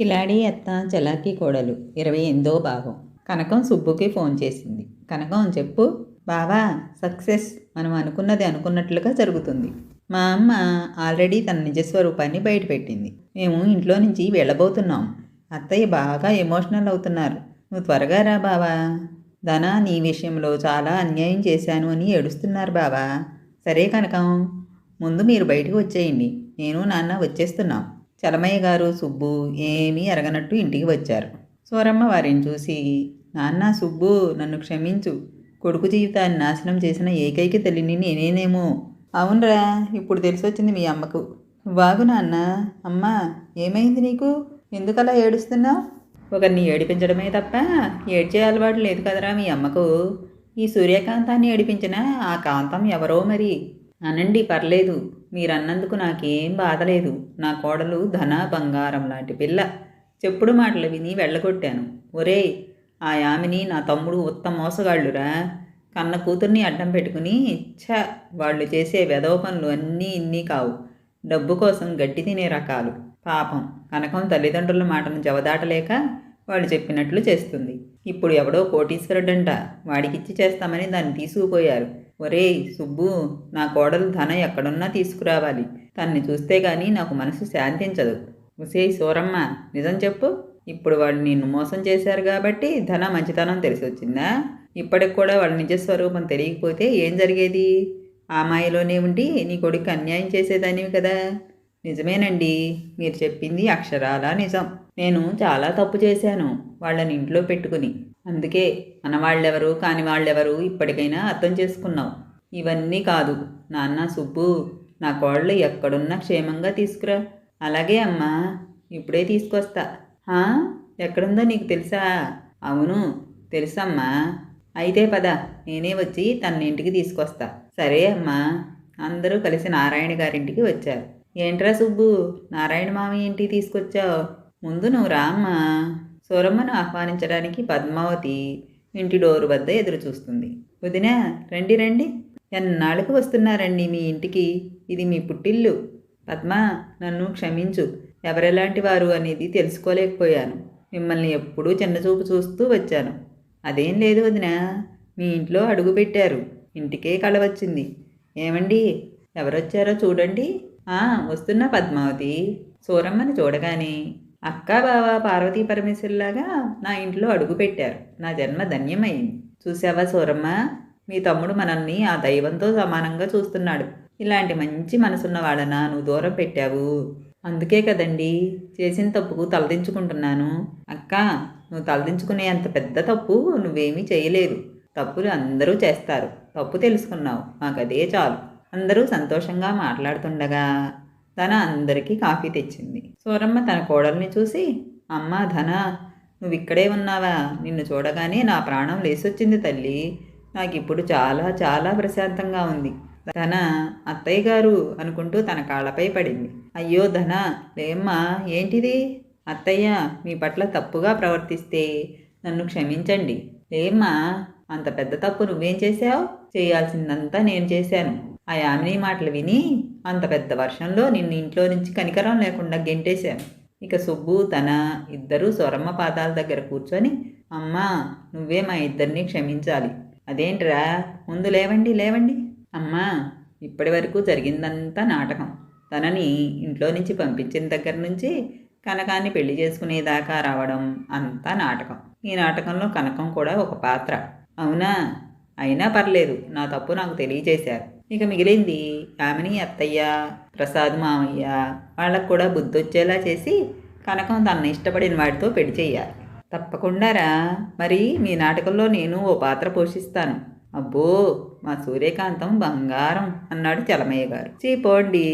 కిలాడి అత్త చలాకీ కోడలు. ఇరవై ఎనిమిదో భాగం. కనకం సుబ్బుకి ఫోన్ చేసింది. కనకం చెప్పు బావా సక్సెస్. మనం అనుకున్నది అనుకున్నట్లుగా జరుగుతుంది. మా అమ్మ ఆల్రెడీ తన నిజస్వరూపాన్ని బయటపెట్టింది. మేము ఇంట్లో నుంచి వెళ్ళబోతున్నాం. అత్తయ్య బాగా ఎమోషనల్ అవుతున్నారు. నువ్వు త్వరగా రా బావా. ధన నీ విషయంలో చాలా అన్యాయం చేశాను అని ఏడుస్తున్నారు బావా. సరే కనకం ముందు మీరు బయటకు వచ్చేయండి. నేను నాన్న వచ్చేస్తున్నాం. చలమయ్య గారు సుబ్బు ఏమీ ఎరగనట్టు ఇంటికి వచ్చారు. సూరమ్మ వారిని చూసి నాన్న సుబ్బు నన్ను క్షమించు. కొడుకు జీవితాన్ని నాశనం చేసిన ఏకైక తల్లిని నేనేనేమో. అవునరా ఇప్పుడు తెలిసొచ్చింది మీ అమ్మకు. బాగు నాన్న అమ్మా ఏమైంది నీకు? ఎందుకలా ఏడుస్తున్నావు? ఒకరిని ఏడిపించడమే తప్ప ఏడ్చే అలవాటు లేదు కదరా మీ అమ్మకు. ఈ సూర్యకాంతాన్ని ఏడిపించిన ఆ కాంతం ఎవరో మరి. అనండి పర్లేదు. మీరన్నందుకు నాకేం బాధ లేదు నా కోడలు ధన బంగారం లాంటి పిల్ల. చెప్పుడు మాటలు విని వెళ్ళగొట్టాను. ఒరేయ్ ఆ యామిని నా తమ్ముడు ఉత్తమ మోసగాళ్ళురా. కన్న కూతుర్ని అడ్డం పెట్టుకుని ఛ వాళ్ళు చేసే వెధవ పనులు అన్నీ ఇన్ని కావు. డబ్బు కోసం గడ్డి తినే రకాలు. పాపం. కనకం తల్లిదండ్రుల మాటను జవదాటలేక వాళ్ళు చెప్పినట్లు చేస్తుంది. ఇప్పుడు ఎవడో కోటీశ్వరుడంట. వాడికిచ్చి చేస్తామని దాన్ని తీసుకుపోయారు. ఒరేయ్ సుబ్బు నా కోడలు ధన ఎక్కడున్నా తీసుకురావాలి. తన్ని చూస్తే గాని నాకు మనసు శాంతించదు. ఉసే సూరమ్మ నిజం చెప్పు. ఇప్పుడు వాళ్ళు నిన్ను మోసం చేశారు కాబట్టి ధన మంచితనం తెలిసి వచ్చిందా ఇప్పటికి కూడా వాళ్ళ నిజస్వరూపం తెలియకపోతే ఏం జరిగేది? ఆ మాయలోనే ఉండి నీ కొడుకు అన్యాయం చేసేదానివి కదా? నిజమేనండి. మీరు చెప్పింది అక్షరాల నిజం. నేను చాలా తప్పు చేశాను. వాళ్ళని ఇంట్లో పెట్టుకుని అందుకే మన వాళ్ళెవరు కాని వాళ్ళెవరు ఇప్పటికైనా అర్థం చేసుకున్నావు. ఇవన్నీ కాదు. నాన్న సుబ్బు నా కోళ్ళు ఎక్కడున్నా క్షేమంగా తీసుకురా. అలాగే అమ్మా ఇప్పుడే తీసుకొస్తా. హా? ఎక్కడుందో నీకు తెలుసా? అవును తెలుసమ్మా. అయితే పద నేనే వచ్చి తన ఇంటికి తీసుకొస్తా. సరే అమ్మా. అందరూ కలిసి నారాయణ గారింటికి వచ్చారు. ఏంట్రా సుబ్బు నారాయణ మామ ఇంటికి తీసుకొచ్చావు? ముందు నువ్వు రామ్మా సూరమ్మను ఆహ్వానించడానికి పద్మావతి ఇంటి డోరు వద్ద ఎదురు చూస్తుంది వదినా రండి రండి. ఎన్నాళ్ళకు వస్తున్నారండి మీ ఇంటికి? ఇది మీ పుట్టిల్లు. పద్మ నన్ను క్షమించు. ఎవరెలాంటి వారు అనేది తెలుసుకోలేకపోయాను. మిమ్మల్ని ఎప్పుడూ చిన్నచూపు చూస్తూ వచ్చాను. అదేం లేదు వదినా. మీ ఇంట్లో అడుగు పెట్టారు. ఇంటికే కళ వచ్చింది. ఏమండి? ఎవరొచ్చారో చూడండి. వస్తున్నా పద్మావతి. సూరమ్మని చూడగానే అక్క బావ పార్వతీ పరమేశ్వరులాగా నా ఇంట్లో అడుగు పెట్టారు. నా జన్మ ధన్యమైంది. చూసావా సూరమ్మ? మీ తమ్ముడు మనల్ని ఆ దైవంతో సమానంగా చూస్తున్నాడు. ఇలాంటి మంచి మనసున్న వాళ్ళన నువ్వు దూరం పెట్టావు? అందుకే కదండి చేసిన తప్పుకు తలదించుకుంటున్నాను. అక్క నువ్వు తలదించుకునే అంత పెద్ద తప్పు నువ్వేమీ చేయలేదు. తప్పులు అందరూ చేస్తారు. తప్పు తెలుసుకున్నావు. మాకు అదే చాలు. అందరూ సంతోషంగా మాట్లాడుతుండగా ధన అందరికీ కాఫీ తెచ్చింది. సూరమ్మ తన కోడల్ని చూసి అమ్మ ధన నువ్వు ఇక్కడే ఉన్నావా? నిన్ను చూడగానే నా ప్రాణం లేసొచ్చింది తల్లి. నాకు ఇప్పుడు చాలా చాలా ప్రశాంతంగా ఉంది. ధన అత్తయ్య గారు అనుకుంటూ తన కాళ్ళపై పడింది. అయ్యో ధన లేమ్మా ఏంటిది? అత్తయ్య మీ పట్ల తప్పుగా ప్రవర్తిస్తే నన్ను క్షమించండి. లేమ్మా అంత పెద్ద తప్పు నువ్వేం చేశావు? చేయాల్సిందంతా నేను చేశాను ఆ యామిని మాటలు విని అంత పెద్ద వర్షంలో నిన్ను ఇంట్లో నుంచి కనికరం లేకుండా గెంటేశాను. ఇక సుబ్బు తన ఇద్దరూ సొరమ్మ పాదాల దగ్గర కూర్చొని అమ్మా నువ్వే మా ఇద్దరిని క్షమించాలి. అదేంట్రా? ముందు లేవండి లేవండి. అమ్మా ఇప్పటి వరకు జరిగిందంతా నాటకం. తనని ఇంట్లో నుంచి పంపించిన దగ్గర నుంచి కనకాన్ని పెళ్ళి చేసుకునేదాకా రావడం అంతా నాటకం. ఈ నాటకంలో కనకం కూడా ఒక పాత్ర. అవునా? అయినా పర్లేదు. నా తప్పు నాకు తెలియజేశారు. ఇక మిగిలింది ఆమెని అత్తయ్య ప్రసాద్ మామయ్య వాళ్ళకు కూడా బుద్ధి వచ్చేలా చేసి కనకం తన ఇష్టపడిన వాడితో పెళ్ళి చేయాలి తప్పకుండారా మరి మీ నాటకంలో నేను ఓ పాత్ర పోషిస్తాను. అబ్బో మా సూర్యకాంతం బంగారం అన్నాడు చలమయ్య గారు. చీపోండి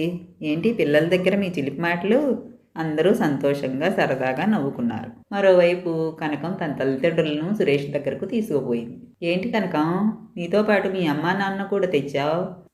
ఏంటి పిల్లల దగ్గర మీ చిలిపి మాటలు? అందరూ సంతోషంగా సరదాగా నవ్వుకున్నారు. మరోవైపు కనకం తన తల్లిదండ్రులను సురేష్ దగ్గరకు తీసుకుపోయింది. ఏంటి కనకం? నీతో పాటు మీ అమ్మా నాన్న కూడా తెచ్చావు?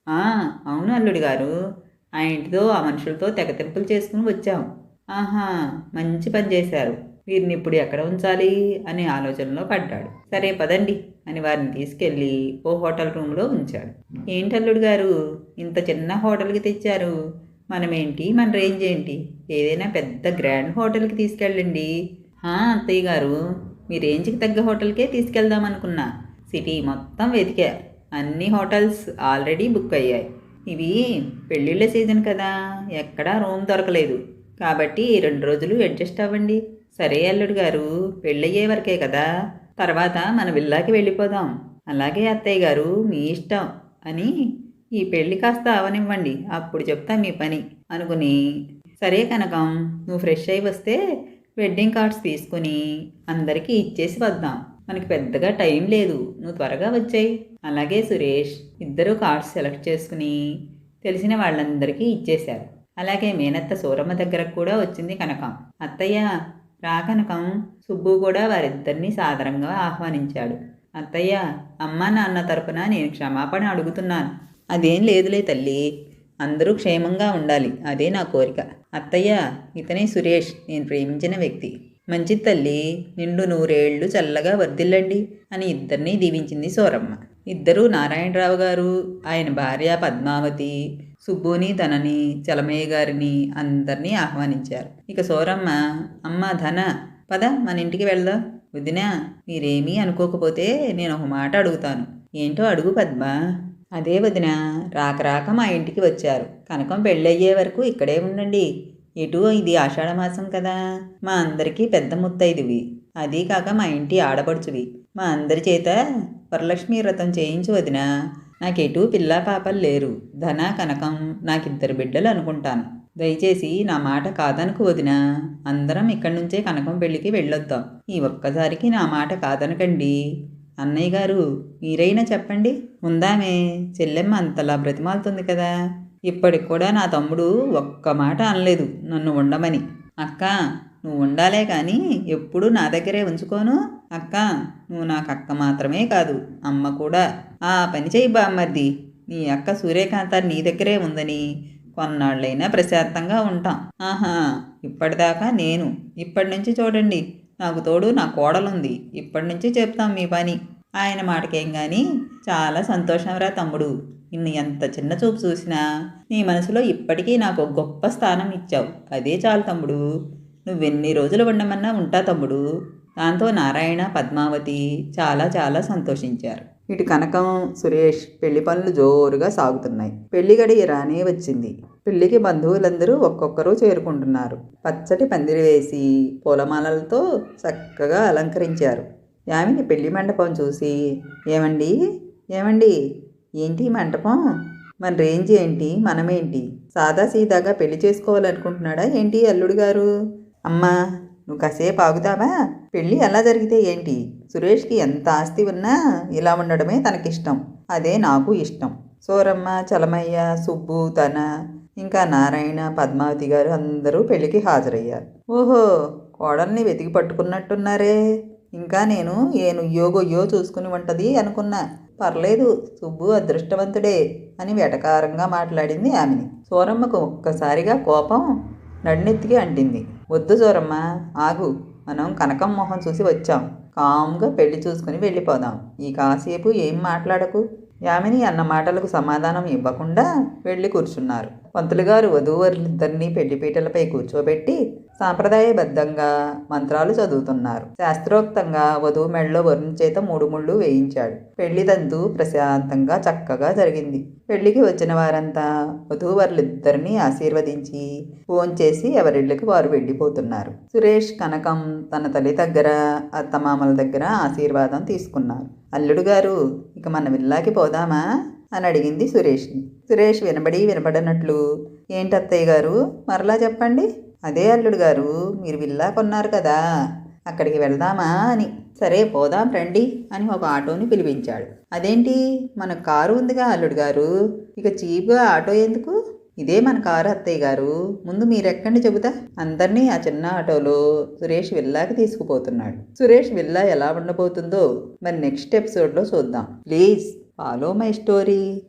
అవును అల్లుడి గారు. ఆ ఇంటితో ఆ మనుషులతో తెగతింపులు చేసుకుని వచ్చాం. ఆహా మంచి పని చేశారు. వీరిని ఇప్పుడు ఎక్కడ ఉంచాలి అనే ఆలోచనలో పడ్డాడు. సరే పదండి అని వారిని తీసుకెళ్ళి ఓ హోటల్ రూమ్లో ఉంచాడు. ఏంటి అల్లుడు గారు? ఇంత చిన్న హోటల్కి తెచ్చారు. మనమేంటి? మన రేంజ్ ఏంటి? ఏదైనా పెద్ద గ్రాండ్ హోటల్కి తీసుకెళ్ళండి. అత్తయ్య గారు మీ రేంజ్కి తగ్గ హోటల్కే తీసుకెళ్దాం అనుకున్నా. సిటీ మొత్తం వెతికా. అన్ని హోటల్స్ ఆల్రెడీ బుక్ అయ్యాయి. ఇవి పెళ్ళిళ్ళ సీజన్ కదా ఎక్కడా రూమ్ దొరకలేదు. కాబట్టి రెండు రోజులు అడ్జస్ట్ అవ్వండి. సరే అల్లుడు గారు పెళ్ళయ్యే వరకే కదా. తర్వాత మన విల్లాకి వెళ్ళిపోదాం. అలాగే అత్తయ్య గారు మీ ఇష్టం అని ఈ పెళ్ళి కాస్త అవనివ్వండి. అప్పుడు చెప్తా మీ పని అనుకుని సరే కనకం నువ్వు ఫ్రెష్ అయి వస్తే వెడ్డింగ్ కార్డ్స్ తీసుకుని అందరికీ ఇచ్చేసి వద్దాం. మనకి పెద్దగా టైం లేదు. నువ్వు త్వరగా వచ్చాయి. అలాగే సురేష్ ఇద్దరు కార్డ్స్ సెలెక్ట్ చేసుకుని తెలిసిన వాళ్ళందరికీ ఇచ్చేశారు. అలాగే మేనత్త సూరమ్మ దగ్గరకు కూడా వచ్చింది కనకం. అత్తయ్య రా కనకం. సుబ్బు కూడా వారిద్దరినీ సాదరంగా ఆహ్వానించాడు. అత్తయ్య అమ్మ నాన్న తరపున నేను క్షమాపణ అడుగుతున్నాను. అదేం లేదులే తల్లి. అందరూ క్షేమంగా ఉండాలి. అదే నా కోరిక. అత్తయ్య ఇతనే సురేష్. నేను ప్రేమించిన వ్యక్తి. మంచి తల్లి నిండు నూరేళ్ళు చల్లగా వర్ధిల్లండి అని ఇద్దరినీ దీవించింది సోరమ్మ. ఇద్దరూ నారాయణరావు గారు ఆయన భార్య పద్మావతి సుబ్బుని తనని చలమయ్య గారిని అందరినీ ఆహ్వానించారు. ఇక సోరమ్మ అమ్మ ధన పద మన ఇంటికి వెళ్దాం. వదినా మీరేమీ అనుకోకపోతే నేను ఒక మాట అడుగుతాను. ఏంటో అడుగు పద్మ. అదే వదిన రాక రాక మా ఇంటికి వచ్చారు. కనకం పెళ్ళయ్యే వరకు ఇక్కడే ఉండండి. ఎటు ఇది ఆషాఢమాసం కదా. మా అందరికీ పెద్ద ముత్తైదువి. అదీ కాక మా ఇంటి ఆడపడుచువి. మా అందరి చేత వరలక్ష్మి వ్రతం చేయించు వదిన. నాకెటూ పిల్లా పాపలు లేరు. ధన కనకం నాకిద్దరు బిడ్డలు అనుకుంటాను. దయచేసి నా మాట కాదనుకు వదిన. అందరం ఇక్కడి నుంచే కనకం పెళ్ళికి వెళ్ళొద్దాం. ఈ ఒక్కసారికి నా మాట కాదనకండి. అన్నయ్య గారు మీరైనా చెప్పండి. ఉందామే. చెల్లెమ్మ అంతలా బ్రతిమాలుతుంది కదా. ఇప్పటికి కూడా నా తమ్ముడు ఒక్క మాట అనలేదు నన్ను ఉండమని. అక్క నువ్వు ఉండాలే కానీ ఎప్పుడు నా దగ్గరే ఉంచుకోను. అక్క నువ్వు నాకు అక్క మాత్రమే కాదు అమ్మ కూడా. ఆ పని చేయి బామ్మర్ది. నీ అక్క సూర్యకాంత నీ దగ్గరే ఉందని కొన్నాళ్ళైనా ప్రశాంతంగా ఉంటాం. ఆహా ఇప్పటిదాకా నేను. ఇప్పటి నుంచి చూడండి నాకు తోడు నా కోడలుంది. ఇప్పటి నుంచి చెప్తాం మీ పని. ఆయన మాటకేం కానీ చాలా సంతోషంరా తమ్ముడు. నిన్ను ఎంత చిన్న చూపు చూసినా నీ మనసులో ఇప్పటికీ నాకు గొప్ప స్థానం ఇచ్చావు. అదే చాలు తమ్ముడు. నువ్వెన్ని రోజులు ఉండమన్నా ఉంటా తమ్ముడు. దాంతో నారాయణ పద్మావతి చాలా చాలా సంతోషించారు. ఇటు కనకం సురేష్ పెళ్ళి పనులు జోరుగా సాగుతున్నాయి. పెళ్ళి గడియ రానే వచ్చింది. పెళ్ళికి బంధువులందరూ ఒక్కొక్కరు చేరుకుంటున్నారు. పచ్చటి పందిరి వేసి పూలమాలలతో చక్కగా అలంకరించారు. యామిని పెళ్ళి మండపం చూసి ఏమండి? ఏమండి? ఏంటి మండపం? మన రేంజ్ ఏంటి? మనమేంటి? సాదా సీదాగా పెళ్ళి చేసుకోవాలనుకుంటున్నాడా ఏంటి అల్లుడు గారు? అమ్మా నువ్వు కాసేపు ఆగుతావా? పెళ్ళి ఎలా జరిగితే ఏంటి? సురేష్కి ఎంత ఆస్తి ఉన్నా ఇలా ఉండడమే తనకిష్టం. అదే నాకు ఇష్టం. సోరమ్మ చలమయ్య సుబ్బు తన ఇంకా నారాయణ పద్మావతి గారు అందరూ పెళ్ళికి హాజరయ్యారు. ఓహో కోడల్ని వెతికి పట్టుకున్నట్టున్నారే. ఇంకా నేను ఏను యోగోయో చూసుకుని ఉంటుంది అనుకున్నా. పర్లేదు సుబ్బు అదృష్టవంతుడే అని వెటకారంగా మాట్లాడింది ఆమెని. సూరమ్మకు ఒక్కసారిగా కోపం నడినెత్తికి అంటింది. వద్దు సూరమ్మ ఆగు. మనం కనకం మొహం చూసి వచ్చాం. కామ్గా పెళ్ళి చూసుకుని వెళ్ళిపోదాం. ఈ కాసేపు ఏం మాట్లాడకు? యామిని అన్న మాటలకు సమాధానం ఇవ్వకుండా వెళ్ళి కూర్చున్నారు. పంతులు గారు వధూవరులిద్దరినీ పెళ్ళిపీటలపై కూర్చోబెట్టి సాంప్రదాయబద్ధంగా మంత్రాలు చదువుతున్నారు. శాస్త్రోక్తంగా వధువు మెడలో వరుణ్ చేత మూడు ముళ్ళు వేయించాడు. పెళ్ళి తంతు ప్రశాంతంగా చక్కగా జరిగింది. పెళ్ళికి వచ్చిన వారంతా వధూవరులిద్దరినీ ఆశీర్వదించి ఫోన్ చేసి ఎవరిళ్ళకి వారు వెళ్ళిపోతున్నారు. సురేష్ కనకం తన తల్లి దగ్గర అత్తమామల దగ్గర ఆశీర్వాదం తీసుకున్నారు. అల్లుడు గారు ఇక మన విల్లాకి పోదామా? అని అడిగింది సురేష్ని. సురేష్ వినబడి వినబడనట్లు ఏంటి అత్తయ్య గారు? మరలా చెప్పండి. అదే అల్లుడు గారు మీరు విల్లా కొన్నారు కదా అక్కడికి వెళ్దామా అని. సరే పోదాం రండి అని ఒక ఆటోని పిలిపించాడు. అదేంటి? మన కారు ఉందిగా అల్లుడు గారు. ఇక చీప్గా ఆటో ఎందుకు? ఇదే మన కారు అత్తయ్య గారు. ముందు మీరెక్కండి చెబుతా. అందరినీ ఆ చిన్న ఆటోలో సురేష్ విల్లాకి తీసుకుపోతున్నాడు. సురేష్ విల్లా ఎలా ఉండబోతుందో మరి నెక్స్ట్ ఎపిసోడ్లో చూద్దాం. Please follow my story.